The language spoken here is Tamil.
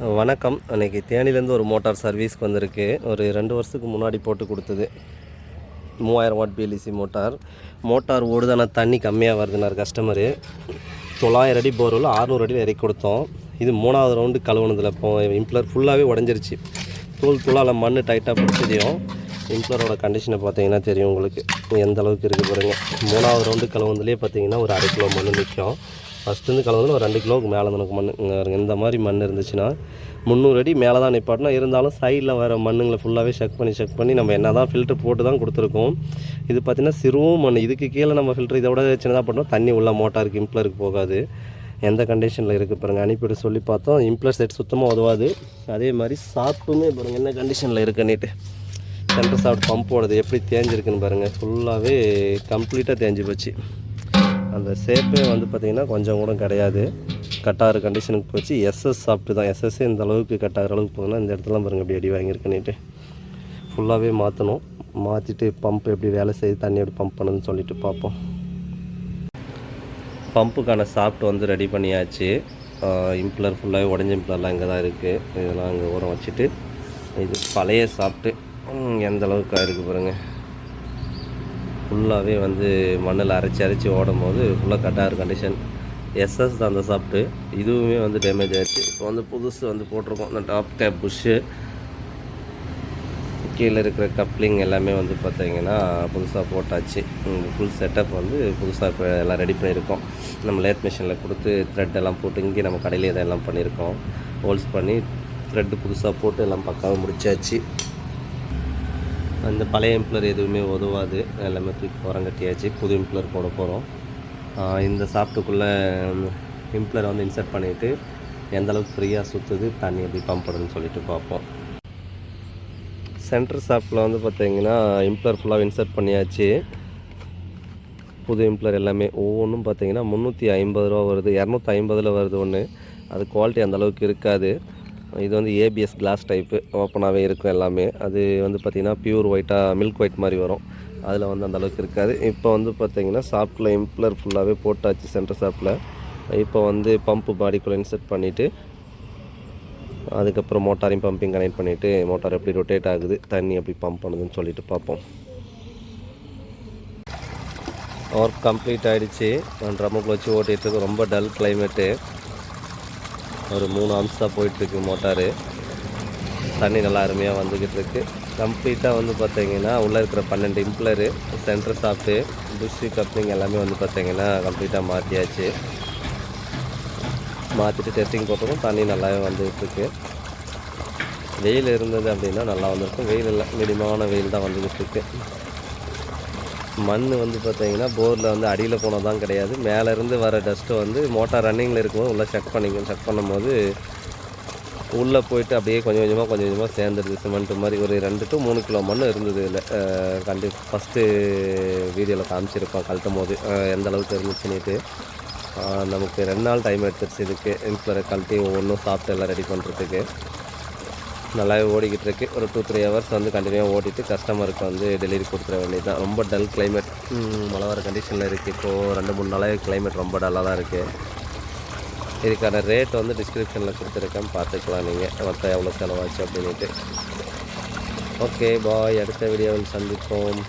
வணக்கம். அன்றைக்கி தேனிலேருந்து ஒரு மோட்டார் சர்வீஸ்க்கு வந்திருக்கு. ஒரு ரெண்டு வருஷத்துக்கு முன்னாடி போட்டு கொடுத்தது. மூவாயிரம் வாட் பிஎல்இசி மோட்டார். மோட்டார் ஓடுது தண்ணி கம்மியாக வருதுனார் கஸ்டமரு. தொள்ளாயிரம் அடி போர்வெல் ஆறுநூறு அடியில் இறக்கி கொடுத்தோம். இது மூணாவது ரவுண்டு கழுவுனதில் இப்போ இம்ப்ளர் ஃபுல்லாகவே உடஞ்சிருச்சு. தூள் தூளால் மண் டைட்டாக பிடிச்சதையும். இம்ப்ளரோட கண்டிஷனை பார்த்தீங்கன்னா தெரியும் உங்களுக்கு. எந்த அளவுக்கு இருக்குது பாருங்கள் மூணாவது ரவுண்டு கழுவுனதுலேயே பார்த்தீங்கன்னா ஒரு அரை கிலோ மண் நிற்கும் ஃபஸ்ட்டு கலந்து ஒரு ரெண்டு கிலோவுக்கு மேலே எனக்கு மண் இங்க இந்த மாதிரி மண் இருந்துச்சுன்னா முந்நூறு அடி மேலே தான் நிப்பாட்டினா இருந்தாலும் சைடில் வர மண்ணுங்களை ஃபுல்லாகவே செக் பண்ணி செக் பண்ணி நம்ம என்ன தான் ஃபில்ட்ரு போட்டு தான் கொடுத்துருக்கோம். இது பார்த்திங்கன்னா சிறுவும் மண் இதுக்கு கீழே நம்ம ஃபில்ட்ரு இதை விட சின்னதாக பண்ணோம் தண்ணி உள்ள மோட்டாருக்கு இம்ப்ளருக்கு போகாது. எந்த கண்டிஷனில் இருக்குது பாருங்கள் அனுப்பிவிட சொல்லி பார்த்தோம். இம்ப்ளர் செட் சுத்தமாக உதவாது. அதே மாதிரி சாப்பிட்டுமே பாருங்கள் என்ன கண்டிஷனில் இருக்குன்னுட்டு சென்டர் பம்ப் ஓடுது எப்படி தேஞ்சிருக்குன்னு பாருங்கள் ஃபுல்லாகவே கம்ப்ளீட்டாக தேஞ்சு போச்சு. அந்த ஷேப்பே வந்து பார்த்திங்கன்னா கொஞ்சம் கூட கிடையாது. கட்டாகிற கண்டிஷனுக்கு போச்சு. எஸ்எஸ் சாப்பிட்டு தான். எஸ்எஸ் இந்த அளவுக்கு கட்டாகிற அளவுக்கு போகுதுன்னா இந்த இடத்துல பாருங்க அப்படி அடி வாங்கியிருக்குன்னுட்டு ஃபுல்லாகவே மாற்றணும் மாற்றிட்டு பம்ப் எப்படி வேலை செய்யுது தண்ணி எப்படி பம்ப் பண்ணுதுன்னு சொல்லிட்டு பார்ப்போம். பம்புக்கான சாஃப்ட் வந்து ரெடி பண்ணியாச்சு. இம்ப்ளர் ஃபுல்லாகவே உடஞ்ச இம்ப்ளர்லாம் இங்கே தான் இருக்குது இதெல்லாம் அங்கே ஊற வச்சுட்டு இது பழைய சாப்பிட்டு எந்த அளவுக்கு இருக்குது பாருங்கள் ஃபுல்லாகவே வந்து மண்ணில் அரைச்சி அரைச்சி ஓடும் போது ஃபுல்லாக கட்டாகிற கண்டிஷன் எஸ்எஸ் தான் அந்த சாப்பிட்டு இதுவுமே வந்து டேமேஜ் ஆகிடுச்சு இப்போ வந்து புதுசு வந்து போட்டிருக்கோம். இந்த டாப் கேப் புஷ்ஷு கீழே இருக்கிற கப்ளிங் எல்லாமே வந்து பார்த்திங்கன்னா புதுசாக போட்டாச்சு. ஃபுல் செட்டப் வந்து புதுசாக இப்போ எல்லாம் ரெடி பண்ணியிருக்கோம். நம்ம லேத் மிஷினில் கொடுத்து த்ரெட் எல்லாம் போட்டு இங்கே நம்ம கடையிலே இதெல்லாம் பண்ணியிருக்கோம். ஹோல்ஸ் பண்ணி த்ரெட்டு புதுசாக போட்டு எல்லாம் பக்காவாக முடிச்சாச்சு. அந்த பழைய இம்ப்ளர் எதுவுமே உதவாது. எல்லாமே தூக்கி உரம் கட்டியாச்சு புது இம்ப்ளர் போட போகிறோம் இந்த சாஃப்ட்டுக்குள்ளே இம்ப்ளரை வந்து இன்சர்ட் பண்ணிவிட்டு எந்த அளவுக்கு ஃப்ரீயாக சுற்றுது தண்ணி எப்படி பம்ப் பண்ணுதுன்னு சொல்லிட்டு பார்ப்போம். சென்டர் சாஃப்ட்டில் வந்து பார்த்தீங்கன்னா இம்ப்ளர் ஃபுல்லாக இன்சர்ட் பண்ணியாச்சு. புது இம்ப்ளர் எல்லாமே ஒவ்வொன்றும் பார்த்தீங்கன்னா முந்நூற்றி ஐம்பது ரூபா வருது. இரநூத்தி ஐம்பதில் வருது ஒன்று அது குவாலிட்டி அந்தளவுக்கு இருக்காது. இது வந்து ஏபிஎஸ் கிளாஸ் டைப்பு ஓப்பனாகவே இருக்கும் எல்லாமே. அது வந்து பார்த்திங்கன்னா பியூர் ஒயிட்டாக மில்க் ஒயிட் மாதிரி வரும். அதில் வந்து அந்தளவுக்கு இருக்காது. இப்போ வந்து பார்த்திங்கன்னா சாஃப்ட்டில் இம்ப்ளர் ஃபுல்லாகவே போட்டாச்சு சென்டர் சாப்பில் இப்போ வந்து பம்பு பாடிக்குள்ளே இன்செர்ட் பண்ணிவிட்டு அதுக்கப்புறம் மோட்டாரையும் பம்பிங் கனெக்ட் பண்ணிவிட்டு மோட்டார் எப்படி ரொட்டேட் ஆகுது தண்ணி எப்படி பம்ப் பண்ணுதுன்னு சொல்லிட்டு பார்ப்போம். ஒர்க் கம்ப்ளீட் ஆகிடுச்சு ட்ரம்முக்குள்ள வச்சு ஓட்டிகிட்டு இருக்கு ரொம்ப டல் கிளைமேட்டு ஒரு மூணு அம்சம் போயிட்டுருக்கு மோட்டாரு. தண்ணி நல்லா அருமையாக வந்துக்கிட்டு இருக்கு கம்ப்ளீட்டாக வந்து பார்த்தீங்கன்னா உள்ளே இருக்கிற பன்னெண்டு impeller centre shaft bush coupling எல்லாமே வந்து பார்த்தீங்கன்னா கம்ப்ளீட்டாக மாற்றியாச்சு மாற்றிட்டு டெஸ்டிங் போட்டதும் தண்ணி நல்லாவே வந்துகிட்ருக்கு வெயில் இருந்தது அப்படின்னா நல்லா வந்திருக்கும். வெயில் இல்லை மினிமமான வெயில் தான் வந்துக்கிட்டு இருக்கு மண் வந்து பார்த்தீங்கன்னா போரில் வந்து அடியில் போனதான் கிடையாது. மேலேருந்து வர டஸ்ட்டு வந்து மோட்டார் ரன்னிங்கில் இருக்கும்போது உள்ளே செக் பண்ணிக்கணும். செக் பண்ணும்போது உள்ளே போயிட்டு அப்படியே கொஞ்சம் கொஞ்சமாக கொஞ்சம் கொஞ்சமாக சேர்ந்துருது. சிமெண்ட் மாதிரி ஒரு ரெண்டு டு மூணு கிலோ மண் இருந்தது இல்லை. கண்டி ஃபஸ்ட்டு வீடியோவில் காமிச்சிருப்போம் கழட்டும் போது எந்த அளவுக்கு இருந்துச்சுன்னுட்டு. நமக்கு ரெண்டு நாள் டைம் எடுத்துருச்சு இதுக்கு. இன்ஃப்ளரை கழட்டி ஒவ்வொன்றும் சாப்பிட்டு எல்லாம் ரெடி பண்ணுறதுக்கு நல்லாவே ஓடிக்கிட்டு இருக்கு ஒரு டூ த்ரீ ஹவர்ஸ் வந்து கண்டினியூவாக ஓட்டிட்டு கஸ்டமருக்கு வந்து டெலிவரி கொடுத்துட வேண்டியது தான் ரொம்ப டல் கிளைமேட் மழை வர கண்டிஷனில் இருக்குது இப்போது ரெண்டு மூணு நாளாக கிளைமேட் ரொம்ப டல்லாக தான் இருக்குது இதுக்கான ரேட் வந்து டிஸ்கிரிப்ஷனில் கொடுத்துருக்கேன். பார்த்துக்கலாம் நீங்கள் மொத்தம் எவ்வளோ செலவாச்சு அப்படின்ட்டு ஓகே பாய் அடுத்த வீடியோவில் சந்திப்போம்.